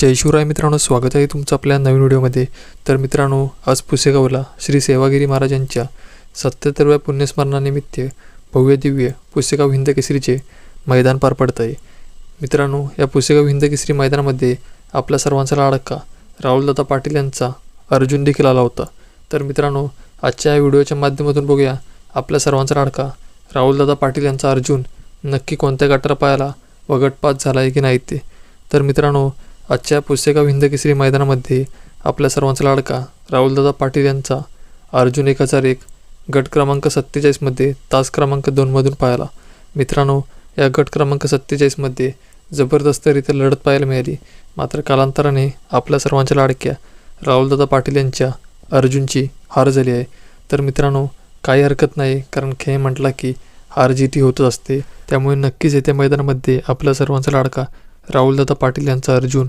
जय शिवराय मित्रांनो स्वागत आहे तुमचं आपल्या नवीन व्हिडिओमध्ये. तर मित्रांनो आज पुसेगावला श्री सेवागिरी महाराजांच्या सत्याहत्तरव्या पुण्यस्मरणानिमित्त भव्य दिव्य पुसेगाव हिंद केसरीचे मैदान पार पडत आहे मित्रांनो या पुसेगाव हिंद केसरी मैदानामध्ये आपल्या सर्वांचा लाडका राहुलदादा पाटील यांचा अर्जुन देखील आला होता. तर मित्रांनो आजच्या या व्हिडिओच्या माध्यमातून बघूया आपल्या सर्वांचा लाडका राहुलदादा पाटील यांचा अर्जुन नक्की कोणत्या गटाला पायाला व गटपात झाला आहे की नाही ते. तर मित्रांनो आजच्या पुस्तका हिंद केसरी मैदानामध्ये आपल्या सर्वांचा लाडका राहुलदादा पाटील यांचा अर्जुन एक हजार एक गट क्रमांक सत्तेचाळीसमध्ये तास क्रमांक दोनमधून पाहिला. मित्रांनो या गट क्रमांक सत्तेचाळीसमध्ये जबरदस्तरित्या लढत पाहायला मिळाली. मात्र कालांतराने आपल्या सर्वांच्या लाडक्या राहुलदादा पाटील यांच्या अर्जुनची हार झाली आहे. तर मित्रांनो काही हरकत नाही कारण खेळ म्हटला की हार जीती होतच असते. त्यामुळे नक्कीच येत्या मैदानामध्ये आपल्या सर्वांचा लाडका राहुलदादा पाटील यांचा अर्जुन